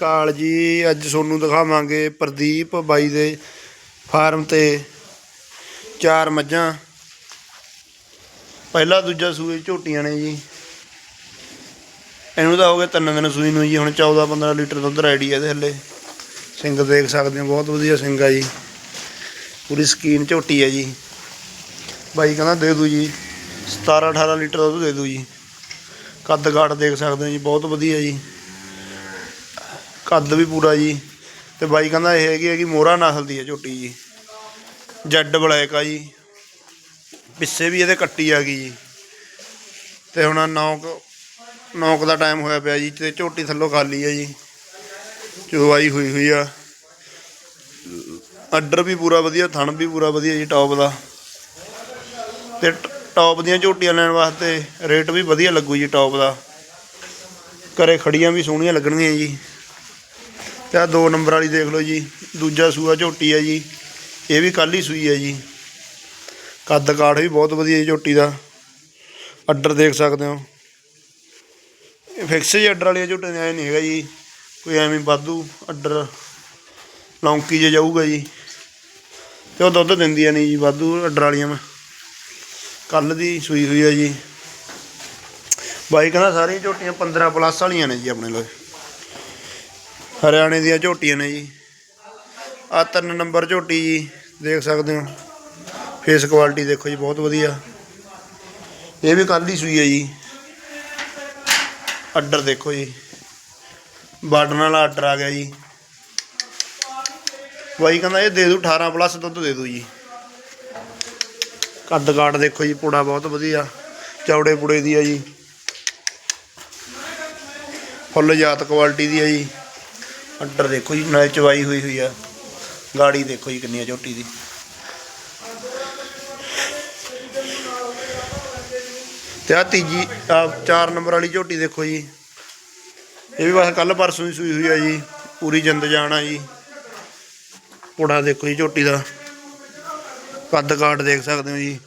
ਕਾਲ ਜੀ ਅੱਜ ਤੁਹਾਨੂੰ ਦਿਖਾਵਾਂਗੇ ਪ੍ਰਦੀਪ ਬਾਈ ਦੇ ਫਾਰਮ ਤੇ ਚਾਰ ਮੱਝਾਂ। ਪਹਿਲਾ ਦੂਜਾ ਸੂਏ ਝੋਟੀਆਂ ਨੇ ਜੀ। ਇਹਨੂੰ ਤਾਂ ਹੋ ਗਏ ਤਿੰਨ ਦਿਨ ਸੂਈ ਨੂੰ ਜੀ, ਹੁਣ 14 15 ਲੀਟਰ ਦੁੱਧ ਰੈਡੀ ਹੈ ਇਹਦੇ ਹੱਲੇ। ਸਿੰਘ ਦੇਖ ਸਕਦੇ ਹੋ, ਬਹੁਤ ਵਧੀਆ ਸਿੰਘ ਆ ਜੀ। ਪੂਰੀ ਸਕੀਨ ਝੋਟੀ ਹੈ ਜੀ। ਬਾਈ ਕਹਿੰਦਾ ਦੇ ਦੂ ਜੀ 17 18 ਲੀਟਰ ਦੁੱਧ ਦੇ ਦੂ ਜੀ। ਕੱਦ ਕਾਠ ਦੇਖ ਸਕਦੇ ਹੋ ਜੀ, ਬਹੁਤ ਵਧੀਆ ਜੀ। ਕੱਦ ਵੀ ਪੂਰਾ ਜੀ। ਤੇ ਬਾਈ ਕਹਿੰਦਾ ਇਹ ਹੈਗੀ ਹੈਗੀ ਮੋਹਰਾ ਨਸਲ ਦੀ ਹੈ ਝੋਟੀ ਜੀ। ਜੈਡ ਬਲੈਕ ਆ ਜੀ। ਪਿੱਛੇ ਵੀ ਇਹਦੇ ਕੱਟੀ ਆ ਗਈ ਜੀ। ਤੇ ਹੁਣ ਨੌਕ ਨੌਕ ਦਾ ਟਾਈਮ ਹੋਇਆ ਪਿਆ ਜੀ ਤੇ ਝੋਟੀ ਥੱਲੋਂ ਖਾਲੀ ਆ ਜੀ। ਚੁਵਾਈ ਹੋਈ ਹੋਈ ਆ। ਅੱਡਰ ਵੀ ਪੂਰਾ ਵਧੀਆ, ਥਣ ਵੀ ਪੂਰਾ ਵਧੀਆ ਜੀ ਟੌਪ ਦਾ। ਤੇ ਟੌਪ ਦੀਆਂ ਝੋਟੀਆਂ ਲੈਣ ਵਾਸਤੇ ਰੇਟ ਵੀ ਵਧੀਆ ਲੱਗੂ ਜੀ ਟੌਪ ਦਾ। ਘਰੇ ਖੜੀਆਂ ਵੀ ਸੋਹਣੀਆਂ ਲੱਗਣਗੀਆਂ ਜੀ। ਤੇ ਆਹ ਦੋ ਨੰਬਰ ਵਾਲੀ ਦੇਖ ਲਓ ਜੀ, ਦੂਜਾ ਸੂਆ ਝੋਟੀ ਹੈ ਜੀ, ਇਹ ਵੀ ਕੱਲ ਹੀ ਸੂਈ ਹੈ ਜੀ। ਕੱਦ ਕਾਠ ਵੀ ਬਹੁਤ ਵਧੀਆ ਜੀ ਝੋਟੀ ਦਾ। ਅੱਡਰ ਦੇਖ ਸਕਦੇ ਹੋ। ਇਹ ਫਿਕਸ ਜੀ ਅੱਡਰ ਵਾਲੀਆਂ ਝੋਟੀਆਂ ਐ ਨਹੀਂ ਹੈਗਾ ਜੀ, ਕੋਈ ਐਵੇਂ ਵਾਧੂ ਅੱਡਰ ਲੌਂਕੀ ਜੇ ਜਾਊਗਾ ਜੀ। ਤੇ ਉਹ ਦੁੱਧ ਦਿੰਦੀਆਂ ਨਹੀਂ ਜੀ, ਵਾਧੂ ਅੱਡਰ ਵਾਲੀਆਂ ਮੈਂ। ਕੱਲ ਦੀ ਸੂਈ ਹੋਈ ਹੈ ਜੀ। ਬਾਈ ਕਹਿੰਦਾ ਸਾਰੀਆਂ ਝੋਟੀਆਂ 15 ਪਲੱਸ ਵਾਲੀਆਂ ਨੇ ਜੀ ਆਪਣੇ ਲਈ ਹਰਿਆਣੇ ਦੀਆਂ ਝੋਟੀਆਂ ਨੇ ਜੀ। ਆ ਤਿੰਨ ਨੰਬਰ ਝੋਟੀ ਜੀ, ਦੇਖ ਸਕਦੇ ਹੋ। ਫੇਸ ਕੁਆਲਿਟੀ ਦੇਖੋ ਜੀ, ਬਹੁਤ ਵਧੀਆ। ਇਹ ਵੀ ਕੱਲ ਹੀ ਸੂਈ ਹੈ ਜੀ। ਅੱਡਰ ਦੇਖੋ ਜੀ। ਬਾਰਡਰ ਨਾਲ ਆਰਡਰ ਆ ਗਿਆ ਜੀ। ਬਾਈ ਕਹਿੰਦਾ ਇਹ ਦੇ ਦੂ 18 ਪਲੱਸ ਦੁੱਧ ਦੇ ਦੂ ਜੀ। ਕੱਦ ਕਾਟ ਦੇਖੋ ਜੀ, ਪੂੜਾ ਬਹੁਤ ਵਧੀਆ। ਚੌੜੇ ਪੁੜੇ ਦੀ ਆ ਜੀ। ਫੁੱਲ ਜਾਤ ਕੁਆਲਿਟੀ ਦੀ ਆ ਜੀ। ਅੱਡਰ ਦੇਖੋ ਜੀ, ਨਾਲੇ ਚਵਾਈ ਹੋਈ ਹੋਈ ਆ। ਗਾੜੀ ਦੇਖੋ ਜੀ ਕਿੰਨੀ ਆ ਝੋਟੀ ਦੀ। ਤੇ ਆ ਤੀਜੀ ਆ ਚਾਰ ਨੰਬਰ ਵਾਲੀ ਝੋਟੀ ਦੇਖੋ ਜੀ। ਇਹ ਵੀ ਬਸ ਕੱਲ ਪਰਸੋਂ ਹੀ ਸੂਈ ਹੋਈ ਆ ਜੀ। ਪੂਰੀ ਜਿੰਦ ਜਾਣਾ ਜੀ। ਪੂੜਾ ਦੇਖੋ ਜੀ ਝੋਟੀ ਦਾ। ਕੱਦ ਕਾਟ ਦੇਖ ਸਕਦੇ ਹੋ ਜੀ।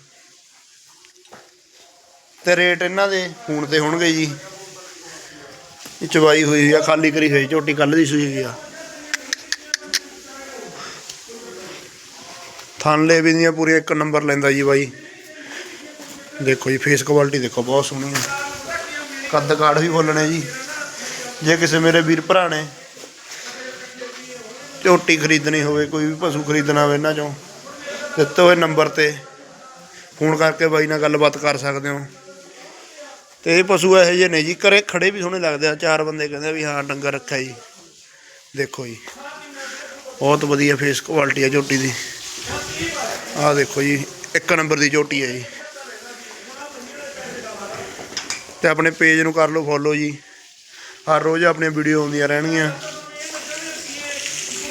ਤੇ ਰੇਟ ਇਹਨਾਂ ਦੇ ਹੁਣ ਤੇ ਹੋਣਗੇ ਜੀ। ਇਹ ਚਵਾਈ ਹੋਈ ਆ, ਖਾਲੀ ਕਰੀ ਹੋਈ, ਝੋਟੀ ਕੱਲ ਦੀ ਸੂਈ ਹੋਈ ਆ। ਥਾਨਲੇ ਵੀ ਦੀਆਂ ਪੂਰੀਆਂ ਇੱਕ ਨੰਬਰ ਲੈਂਦਾ ਜੀ ਬਾਈ। ਦੇਖੋ ਜੀ ਫੇਸ ਕੁਆਲਿਟੀ ਦੇਖੋ, ਬਹੁਤ ਸੋਹਣੀ ਹੈ ਕੱਦ ਕਾਠ ਵੀ ਫੁੱਲ ਜੀ। ਜੇ ਕਿਸੇ ਮੇਰੇ ਵੀਰ ਭਰਾ ਨੇ ਝੋਟੀ ਖਰੀਦਣੀ ਹੋਵੇ, ਕੋਈ ਵੀ ਪਸ਼ੂ ਖਰੀਦਣਾ ਹੋਵੇ ਇਹਨਾਂ ਚੋਂ, ਦਿੱਤੇ ਹੋਏ ਨੰਬਰ ਤੇ ਫੋਨ ਕਰਕੇ ਬਾਈ ਨਾਲ ਗੱਲਬਾਤ ਕਰ ਸਕਦੇ ਹੋ। ਤੇ ਇਹ ਪਸ਼ੂ ਇਹੋ ਜਿਹੇ ਨੇ ਜੀ, ਘਰੇ ਖੜੇ ਵੀ ਸੋਹਣੇ ਲੱਗਦੇ ਆ। ਚਾਰ ਬੰਦੇ ਕਹਿੰਦੇ ਵੀ ਹਾਂ, ਡੰਗਰ ਰੱਖਿਆ ਜੀ। ਦੇਖੋ ਜੀ, ਬਹੁਤ ਵਧੀਆ ਫੇਸ ਕੁਆਲਿਟੀ ਆ ਝੋਟੀ ਦੀ। ਆਹ ਦੇਖੋ ਜੀ, ਇੱਕ ਨੰਬਰ ਦੀ ਝੋਟੀ ਹੈ ਜੀ। ਤੇ ਆਪਣੇ ਪੇਜ ਨੂੰ ਕਰ ਲਓ ਫੋਲੋ ਜੀ। ਹਰ ਰੋਜ਼ ਆਪਣੀਆਂ ਵੀਡੀਓ ਆਉਂਦੀਆਂ ਰਹਿਣਗੀਆਂ।